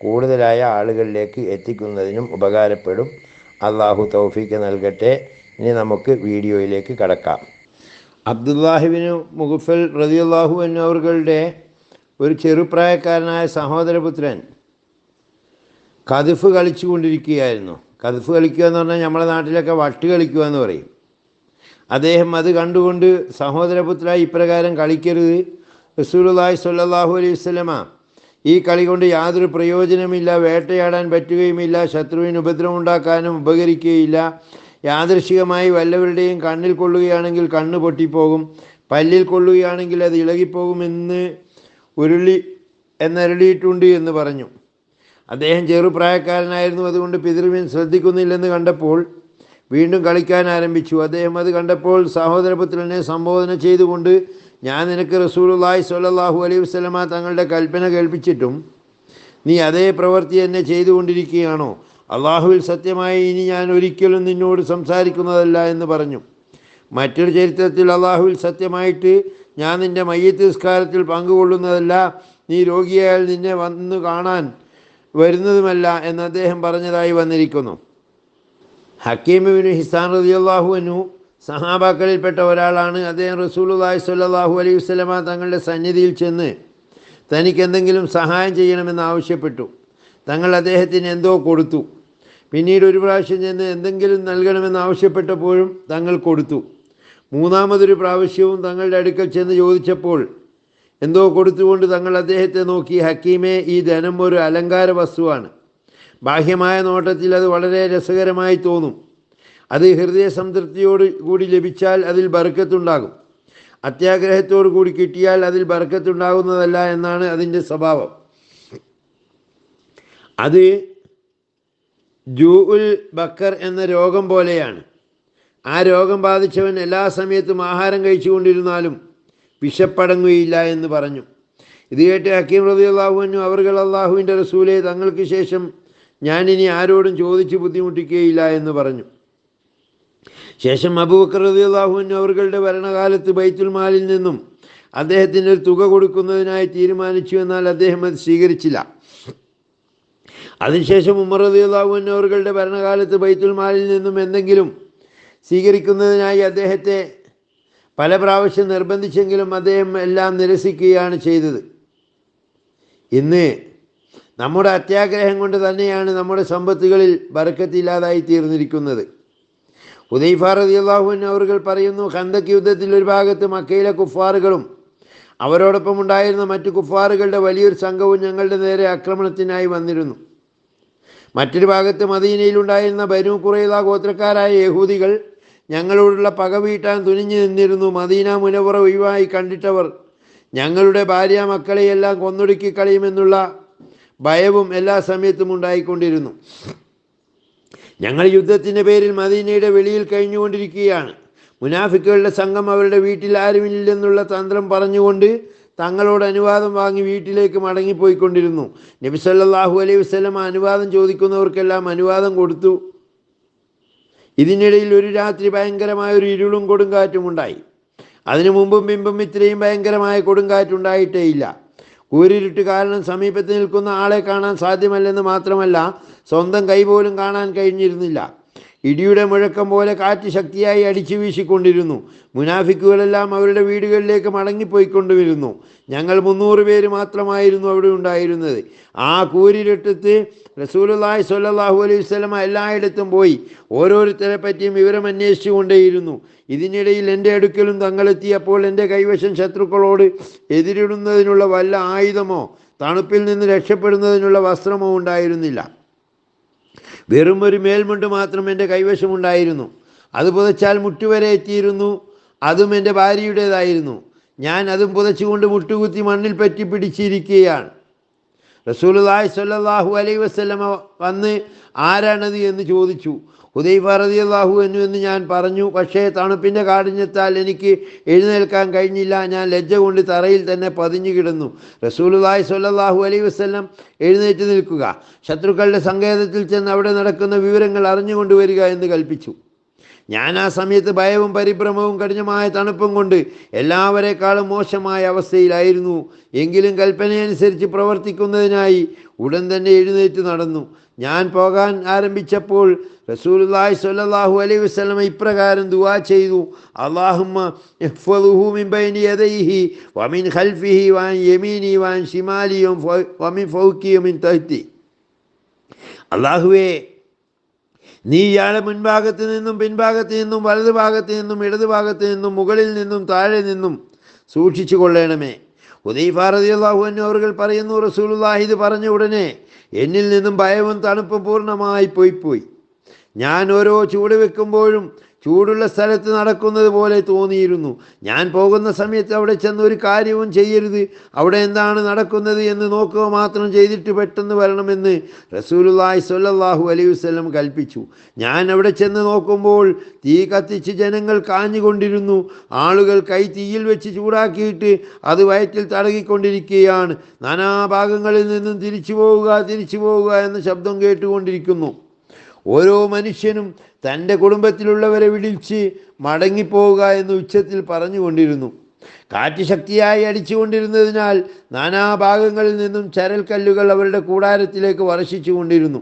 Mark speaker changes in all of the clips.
Speaker 1: കൂടുതലായ ആളുകളിലേക്ക് എത്തിക്കുന്നതിനും ഉപകാരപ്പെടും. അള്ളാഹു തൗഫീക്ക് നൽകട്ടെ. ഇനി നമുക്ക് വീഡിയോയിലേക്ക് കടക്കാം. അബ്ദുല്ലാഹിബിന് മുഗഫൽ റതിയുല്ലാഹു എന്നവരുടെ ഒരു ചെറുപ്രായക്കാരനായ സഹോദരപുത്രൻ കതിഫ് കളിച്ചു കൊണ്ടിരിക്കുകയായിരുന്നു കതിഫ് കളിക്കുക എന്ന് പറഞ്ഞാൽ നമ്മുടെ നാട്ടിലൊക്കെ വട്ട് കളിക്കുക എന്ന് പറയും. അദ്ദേഹം അത് കണ്ടുകൊണ്ട് സഹോദരപുത്ര ഇപ്രകാരം കളിക്കരുത്. റസൂലുല്ലാഹി സ്വല്ലല്ലാഹു അലൈഹി വസ്ലമ ഈ കളി കൊണ്ട് യാതൊരു പ്രയോജനമില്ല വേട്ടയാടാൻ പറ്റുകയുമില്ല ശത്രുവിന് ഉപദ്രവം ഉണ്ടാക്കാനും ഉപകരിക്കുകയില്ല. യാദൃശികമായി വല്ലവരുടെയും കണ്ണിൽ കൊള്ളുകയാണെങ്കിൽ കണ്ണ് പൊട്ടിപ്പോകും പല്ലിൽ കൊള്ളുകയാണെങ്കിൽ അത് ഇളകിപ്പോകുമെന്ന് ഉരുളി എന്നരുളിയിട്ടുണ്ട് എന്ന് പറഞ്ഞു. അദ്ദേഹം ചെറുപ്രായക്കാരനായിരുന്നു അതുകൊണ്ട് പിതൃവിൻ ശ്രദ്ധിക്കുന്നില്ലെന്ന് കണ്ടപ്പോൾ വീണ്ടും കളിക്കാൻ ആരംഭിച്ചു. അദ്ദേഹം അത് കണ്ടപ്പോൾ സഹോദരപുത്രനെ സംബോധന ചെയ്തുകൊണ്ട് ഞാൻ നിനക്ക് റസൂലുള്ളാഹി സ്വല്ലല്ലാഹു അലൈഹി വസ്ലമ തങ്ങളുടെ കൽപ്പന കേൾപ്പിച്ചിട്ടും നീ അതേ പ്രവൃത്തി എന്നെ ചെയ്തുകൊണ്ടിരിക്കുകയാണോ? അള്ളാഹുവിൽ സത്യമായി ഇനി ഞാൻ ഒരിക്കലും നിന്നോട് സംസാരിക്കുന്നതല്ല എന്ന് പറഞ്ഞു. മറ്റൊരു ചരിത്രത്തിൽ അള്ളാഹുവിൽ സത്യമായിട്ട് ഞാൻ നിന്റെ മയ്യത്ത് നിസ്കാരത്തിൽ പങ്കുകൊള്ളുന്നതല്ല നീ രോഗിയായാൽ നിന്നെ വന്ന് കാണാൻ വരുന്നതുമല്ല എന്ന് അദ്ദേഹം പറഞ്ഞതായി വന്നിരിക്കുന്നു. ഹക്കീമിബിന് ഹിസാൻ റതിയല്ലാഹു അനു സഹാബാക്കളിൽപ്പെട്ട ഒരാളാണ്. അദ്ദേഹം റസൂലുള്ളാഹി സ്വല്ലല്ലാഹു അലൈഹി വസല്ലമ തങ്ങളുടെ സന്നിധിയിൽ ചെന്ന് തനിക്ക് എന്തെങ്കിലും സഹായം ചെയ്യണമെന്ന് ആവശ്യപ്പെട്ടു. തങ്ങൾ അദ്ദേഹത്തിന് എന്തോ കൊടുത്തു. പിന്നീട് ഒരു പ്രാവശ്യം ചെന്ന് എന്തെങ്കിലും നൽകണമെന്ന് ആവശ്യപ്പെട്ടപ്പോഴും തങ്ങൾ കൊടുത്തു. മൂന്നാമതൊരു പ്രാവശ്യവും തങ്ങളുടെ അടുക്കൽ ചെന്ന് ചോദിച്ചപ്പോൾ എന്തോ കൊടുത്തുകൊണ്ട് തങ്ങൾ അദ്ദേഹത്തെ നോക്കി ഹക്കീമെ ഈ ധനം ഒരു അലങ്കാര വസ്തുവാണ്. ബാഹ്യമായ നോട്ടത്തിൽ അത് വളരെ രസകരമായി തോന്നും. അത് ഹൃദയ സംതൃപ്തിയോട് കൂടി ലഭിച്ചാൽ അതിൽ ബർക്കത്തുണ്ടാകും. അത്യാഗ്രഹത്തോടു കൂടി കിട്ടിയാൽ അതിൽ ബർക്കത്തുണ്ടാകുന്നതല്ല എന്നാണ് അതിന്റെ സ്വഭാവം. അത് ജൂ ഉൽ ബക്കർ എന്ന രോഗം പോലെയാണ്. ആ രോഗം ബാധിച്ചവൻ എല്ലാ സമയത്തും ആഹാരം കഴിച്ചുകൊണ്ടിരുന്നാലും വിശപ്പടങ്ങുകയില്ല എന്ന് പറഞ്ഞു. ഇത് കേട്ട് ഹക്കീം റബി അള്ളാഹുവിനും അവർകൾ അള്ളാഹുവിന്റെ റസൂലെ തങ്ങൾക്ക് ശേഷം ഞാനിനി ആരോടും ചോദിച്ച് ബുദ്ധിമുട്ടിക്കുകയില്ല എന്ന് പറഞ്ഞു. ശേഷം അബൂബക്കർ അവരുടെ ഭരണകാലത്ത് ബൈത്തുൽ മാലിൽ നിന്നും അദ്ദേഹത്തിന് ഒരു തുക കൊടുക്കുന്നതിനായി തീരുമാനിച്ചു എന്നാൽ അദ്ദേഹം അത് സ്വീകരിച്ചില്ല. അതിനുശേഷം ഉമർ റതിയാഹുവിന് അവരുടെ ഭരണകാലത്ത് ബൈത്തുൽ മാലിൽ നിന്നും എന്തെങ്കിലും സ്വീകരിക്കുന്നതിനായി അദ്ദേഹത്തെ പല പ്രാവശ്യം നിർബന്ധിച്ചെങ്കിലും അദ്ദേഹം എല്ലാം നിരസിക്കുകയാണ് ചെയ്തത്. ഇന്ന് നമ്മുടെ അത്യാഗ്രഹം കൊണ്ട് തന്നെയാണ് നമ്മുടെ സമ്പത്തുകളിൽ ബർക്കത്തില്ലാതായി തീർന്നിരിക്കുന്നത്. ഉദയ്ഫ അള്ളാഹുൻ അവർ പറയുന്നു ഖന്തക് യുദ്ധത്തിൽ ഒരു ഭാഗത്ത് മക്കയിലെ കുഫാറുകളും അവരോടൊപ്പം ഉണ്ടായിരുന്ന മറ്റു കുഫാറുകളുടെ വലിയൊരു സംഘവും ഞങ്ങളുടെ നേരെ ആക്രമണത്തിനായി വന്നിരുന്നു. മറ്റൊരു ഭാഗത്ത് മദീനയിലുണ്ടായിരുന്ന ബനു കുറേല ഗോത്രക്കാരായ യഹൂദികൾ ഞങ്ങളോടുള്ള പക വീട്ടാൻ തുനിഞ്ഞു നിന്നിരുന്നു. മദീന മുനവറ ഒഴിവായി കണ്ടിട്ടവർ ഞങ്ങളുടെ ഭാര്യ മക്കളെയെല്ലാം കൊന്നൊടുക്കി കളയുമെന്നുള്ള ഭയവും എല്ലാ സമയത്തും ഉണ്ടായിക്കൊണ്ടിരുന്നു. ഞങ്ങൾ യുദ്ധത്തിന്റെ പേരിൽ മദീനയുടെ വെളിയിൽ കഴിഞ്ഞുകൊണ്ടിരിക്കുകയാണ്. മുനാഫിക്കുകളുടെ സംഘം അവരുടെ വീട്ടിൽ ആരുമില്ലെന്നുള്ള തന്ത്രം പറഞ്ഞുകൊണ്ട് തങ്ങളോട് അനുവാദം വാങ്ങി വീട്ടിലേക്ക് മടങ്ങിപ്പോയിക്കൊണ്ടിരുന്നു. നബി സല്ലല്ലാഹു അലൈഹി വസല്ലം അനുവാദം ചോദിക്കുന്നവർക്കെല്ലാം അനുവാദം കൊടുത്തു. ഇതിനിടയിൽ ഒരു രാത്രി ഭയങ്കരമായ ഒരു ഇരുളും കൊടുങ്കാറ്റും ഉണ്ടായി. അതിനു മുമ്പും പിമ്പും ഇത്രയും ഭയങ്കരമായ കൊടുങ്കാറ്റുണ്ടായിട്ടേ ഇല്ല കൂരിരുട്ട് കാരണം സമീപത്ത് നിൽക്കുന്ന ആളെ കാണാൻ സാധ്യമല്ലെന്ന് മാത്രമല്ല സ്വന്തം കൈ പോലും കാണാൻ കഴിഞ്ഞിരുന്നില്ല. ഇടിയുടെ മുഴക്കം പോലെ കാറ്റ് ശക്തിയായി അടിച്ചു വീശിക്കൊണ്ടിരുന്നു. മുനാഫിക്കുകളെല്ലാം അവരുടെ വീടുകളിലേക്ക് മടങ്ങിപ്പോയിക്കൊണ്ടുവരുന്നു. ഞങ്ങൾ മുന്നൂറ് പേര് മാത്രമായിരുന്നു അവിടെ ഉണ്ടായിരുന്നത്. ആ കൂരിരട്ടത്ത് റസൂലുള്ളാഹി സ്വല്ലല്ലാഹു അലൈഹി സ്വലമ എല്ലായിടത്തും പോയി ഓരോരുത്തരെ പറ്റിയും വിവരം അന്വേഷിച്ചു കൊണ്ടേയിരുന്നു ഇതിനിടയിൽ എന്റെ അടുക്കലും തങ്ങളെത്തിയപ്പോൾ എന്റെ കൈവശം ശത്രുക്കളോട് എതിരിടുന്നതിനുള്ള വല്ല ആയുധമോ തണുപ്പിൽ നിന്ന് രക്ഷപ്പെടുന്നതിനുള്ള വസ്ത്രമോ ഉണ്ടായിരുന്നില്ല. വെറും ഒരു മേൽമുണ്ട് മാത്രം എന്റെ കൈവശമുണ്ടായിരുന്നു. അത് പുതച്ചാൽ മുട്ടുവരെ എത്തിയിരുന്നു. അതും എന്റെ ഭാര്യയുടേതായിരുന്നു. ഞാൻ അതും പുതച്ചുകൊണ്ട് മുട്ടുകുത്തി മണ്ണിൽ പറ്റി പിടിച്ചിരിക്കുകയാണ് റസൂലുള്ളാഹി സ്വല്ലല്ലാഹു അലൈഹി വസല്ലമ വന്ന് ആരാണത് എന്ന് ചോദിച്ചു. ഹുദൈഫ റളിയല്ലാഹു അൻഹു എന്ന് ഞാൻ പറഞ്ഞു പക്ഷേ തണുപ്പിന്റെ കാഠിന്യത്താൽ എനിക്ക് എഴുന്നേൽക്കാൻ കഴിഞ്ഞില്ല. ഞാൻ ലജ്ജ കൊണ്ട് തറയിൽ തന്നെ പതിഞ്ഞു കിടന്നു. റസൂലുള്ളാഹി സ്വല്ലല്ലാഹു അലൈഹി വസല്ലം എഴുന്നേറ്റ് നിൽക്കുക. ശത്രുക്കളുടെ സങ്കേതത്തിൽ ചെന്ന് അവിടെ നടക്കുന്ന വിവരങ്ങൾ അറിഞ്ഞുകൊണ്ടുവരിക എന്ന് കൽപ്പിച്ചു. ഞാൻ ആ സമയത്ത് ഭയവും പരിഭ്രമവും കഠിനമായ തണുപ്പും കൊണ്ട് എല്ലാവരെക്കാളും മോശമായ അവസ്ഥയിലായിരുന്നു. എങ്കിലും കൽപ്പനയനുസരിച്ച് പ്രവർത്തിക്കുന്നതിനായി ഉടൻ തന്നെ എഴുന്നേറ്റ് നടന്നു. ഞാൻ പോകാൻ ആരംഭിച്ചപ്പോൾ റസൂലുള്ളാഹി സ്വല്ലല്ലാഹു അലൈഹി വസല്ലമ ഇപ്രകാരം ദുആ ചെയ്തു. അല്ലാഹുമ്മ ഇഹ്ഫളുഹു മിൻ ബൈനി യദൈഹി വമിൻ ഖൽഫിഹി യമീനി വൻ വമിൻ തഹ്തി. അല്ലാഹുവേ നീ ഇയാളെ മുൻഭാഗത്ത് നിന്നും പിൻഭാഗത്ത് നിന്നും വലതു ഭാഗത്ത് നിന്നും ഇടതു ഭാഗത്ത് നിന്നും മുകളിൽ നിന്നും താഴെ നിന്നും സൂക്ഷിച്ചു കൊള്ളണമേ. ഉദൈഫ റളിയല്ലാഹു അവർ പറയുന്നു റസൂലുള്ളാഹി ഇത് പറഞ്ഞ ഉടനെ എന്നിൽ നിന്നും ഭയവും തണുപ്പും പൂർണമായി പോയിപ്പോയി. പോയി ഞാൻ ഓരോ ചൂട് വെക്കുമ്പോഴും ചൂടുള്ള സ്ഥലത്ത് നടക്കുന്നത് പോലെ തോന്നിയിരുന്നു. ഞാൻ പോകുന്ന സമയത്ത് അവിടെ ചെന്ന് ഒരു കാര്യവും ചെയ്യരുത്. അവിടെ എന്താണ് നടക്കുന്നത് എന്ന് നോക്കുക മാത്രം ചെയ്തിട്ട് പെട്ടെന്ന് വരണമെന്ന് റസൂലുള്ളാഹി സ്വല്ലല്ലാഹു അലൈഹി വസല്ലം കൽപ്പിച്ചു. ഞാൻ അവിടെ ചെന്ന് നോക്കുമ്പോൾ തീ കത്തിച്ച് ജനങ്ങൾ കാഞ്ഞുകൊണ്ടിരുന്നു. ആളുകൾ കൈ തീയിൽ വെച്ച് ചൂടാക്കിയിട്ട് അത് വയറ്റിൽ തടകിക്കൊണ്ടിരിക്കുകയാണ്. നാനാഭാഗങ്ങളിൽ നിന്നും തിരിച്ചു പോവുക തിരിച്ചു പോവുക എന്ന ശബ്ദം കേട്ടുകൊണ്ടിരിക്കുന്നു. ഓരോ മനുഷ്യനും തന്റെ കുടുംബത്തിലുള്ളവരെ വിളിച്ച് മടങ്ങിപ്പോവുക എന്ന് ഉച്ചത്തിൽ പറഞ്ഞുകൊണ്ടിരുന്നു. കാറ്റ് ശക്തിയായി അടിച്ചുകൊണ്ടിരുന്നതിനാൽ നാനാഭാഗങ്ങളിൽ നിന്നും ചരൽക്കല്ലുകൾ അവരുടെ കൂടാരത്തിലേക്ക് വർഷിച്ചു കൊണ്ടിരുന്നു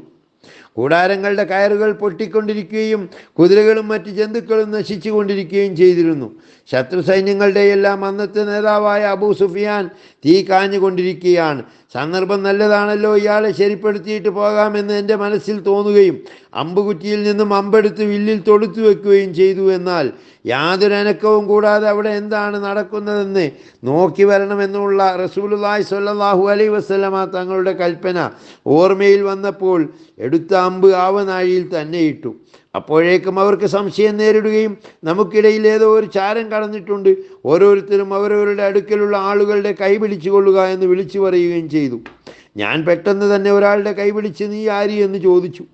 Speaker 1: കൂടാരങ്ങളുടെ കയറുകൾ പൊട്ടിക്കൊണ്ടിരിക്കുകയും കുതിരകളും മറ്റ് ജന്തുക്കളും നശിച്ചു കൊണ്ടിരിക്കുകയും ചെയ്തിരുന്നു. ശത്രു സൈന്യങ്ങളുടെ എല്ലാം അന്നത്തെ നേതാവായ അബൂ സുഫിയാൻ തീ കാഞ്ഞുകൊണ്ടിരിക്കുകയാണ്. സന്ദർഭം നല്ലതാണല്ലോ ഇയാളെ ശരിപ്പെടുത്തിയിട്ട് പോകാമെന്ന് എന്റെ മനസ്സിൽ തോന്നുകയും അമ്പുകുറ്റിയിൽ നിന്നും അമ്പെടുത്ത് വില്ലിൽ തൊടുത്തു വെക്കുകയും ചെയ്തു എന്നാൽ യാതൊരു അനക്കവും കൂടാതെ അവിടെ എന്താണ് നടക്കുന്നതെന്ന് നോക്കി വരണമെന്നുള്ള റസൂലുള്ളാഹി സ്വല്ലല്ലാഹു അലൈഹി വസല്ലമ തങ്ങളുടെ കൽപ്പന ഓർമ്മയിൽ വന്നപ്പോൾ എടുത്ത അമ്പ് ആവനാഴിയിൽ തന്നെ ഇട്ടു. അപ്പോഴേക്കും അവർക്ക് സംശയം നേരിടുകയും നമുക്കിടയിൽ ഏതോ ഒരു ചാരം കടന്നിട്ടുണ്ട്. ഓരോരുത്തരും അവരവരുടെ അടുക്കലുള്ള ആളുകളുടെ കൈ പിടിച്ചു കൊള്ളുക എന്ന് വിളിച്ചു പറയുകയും ചെയ്തു. ഞാൻ പെട്ടെന്ന് തന്നെ ഒരാളുടെ കൈ പിടിച്ച് നീ ആരി? എന്ന് ചോദിച്ചു.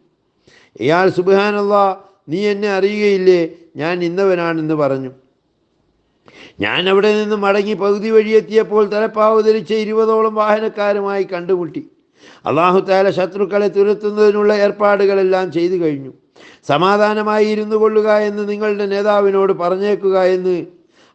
Speaker 1: ഇയാൾ സുബാനല്ല നീ എന്നെ അറിയുകയില്ലേ? ഞാൻ ഇന്നവനാണെന്ന് പറഞ്ഞു. ഞാൻ അവിടെ നിന്ന് മടങ്ങി പകുതി വഴിയെത്തിയപ്പോൾ തലപ്പാവ് ധരിച്ച ഇരുപതോളം വാഹനക്കാരുമായി കണ്ടുമുട്ടി. അള്ളാഹു താല ശത്രുക്കളെ തുരത്തുന്നതിനുള്ള ഏർപ്പാടുകളെല്ലാം ചെയ്തു കഴിഞ്ഞു. സമാധാനമായി ഇരുന്നു കൊള്ളുക എന്ന് നിങ്ങളുടെ നേതാവിനോട് പറഞ്ഞേക്കുക എന്ന്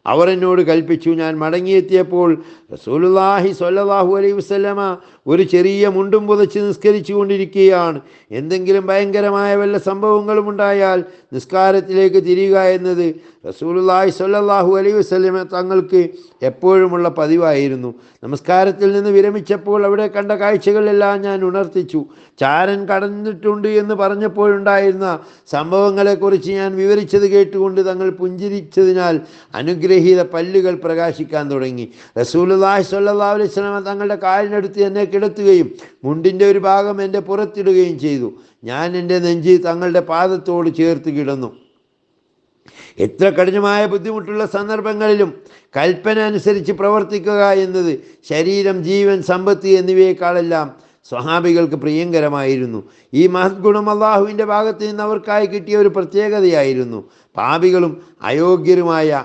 Speaker 1: അവർ എന്നോട് കൽപ്പിച്ചു. ഞാൻ മടങ്ങിയെത്തിയപ്പോൾ റസൂലുല്ലാഹി സ്വല്ലല്ലാഹു അലൈ വസല്ലമ ഒരു ചെറിയ മുണ്ടും പുതച്ച് നിസ്കരിച്ചു കൊണ്ടിരിക്കുകയാണ് എന്തെങ്കിലും ഭയങ്കരമായ വല്ല സംഭവങ്ങളും ഉണ്ടായാൽ നിസ്കാരത്തിലേക്ക് തിരിയുക എന്നത് റസൂലുള്ളാഹി സല്ലാഹു അലൈ വസല്ലമ തങ്ങൾക്ക് എപ്പോഴുമുള്ള പതിവായിരുന്നു. നമസ്കാരത്തിൽ നിന്ന് വിരമിച്ചപ്പോൾ അവിടെ കണ്ട കാഴ്ചകളെല്ലാം ഞാൻ ഉണർത്തിച്ചു. ചാരൻ കടന്നിട്ടുണ്ട് എന്ന് പറഞ്ഞപ്പോഴുണ്ടായിരുന്ന സംഭവങ്ങളെക്കുറിച്ച് ഞാൻ വിവരിച്ചത് കേട്ടുകൊണ്ട് തങ്ങൾ പുഞ്ചിരിച്ചതിനാൽ അനുഗ്രഹീത പല്ലുകൾ പ്രകാശിക്കാൻ തുടങ്ങി. റസൂലുള്ളാഹി സ്വല്ലല്ലാഹു അലൈഹി വസല്ലമ തങ്ങളുടെ കാലിനടുത്ത് എന്നെ കിടത്തുകയും മുണ്ടിന്റെ ഒരു ഭാഗം എന്റെ പുറത്തിടുകയും ചെയ്തു. ഞാൻ എന്റെ നെഞ്ചി തങ്ങളുടെ പാദത്തോട് ചേർത്ത് കിടന്നു. എത്ര കഠിനമായ ബുദ്ധിമുട്ടുള്ള സന്ദർഭങ്ങളിലും കൽപ്പന അനുസരിച്ച് പ്രവർത്തിക്കുക എന്നത് ശരീരം ജീവൻ സമ്പത്ത് എന്നിവയെക്കാളെല്ലാം സ്വഹാബികൾക്ക് പ്രിയങ്കരമായിരുന്നു. ഈ മഹത് ഗുണം അള്ളാഹുവിന്റെ ഭാഗത്ത് നിന്ന് അവർക്കായി കിട്ടിയ ഒരു പ്രത്യേകതയായിരുന്നു. പാപികളും അയോഗ്യരുമായ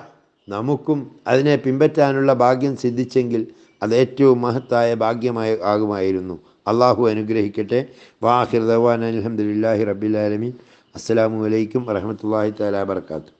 Speaker 1: നമുക്കും അതിനെ പിൻപറ്റാനുള്ള ഭാഗ്യം സിദ്ധിച്ചെങ്കിൽ അത് ഏറ്റവും മഹത്തായ ഭാഗ്യമായ ആകുമായിരുന്നു. അള്ളാഹു അനുഗ്രഹിക്കട്ടെ. വാഹിർ ദവാൻ അലഹമുല്ലാഹി റബ്ബിലാലമീൻ അസ്സലാമു അലൈക്കും വറഹമത്തല്ലാഹി തആല വർക്കാത്തു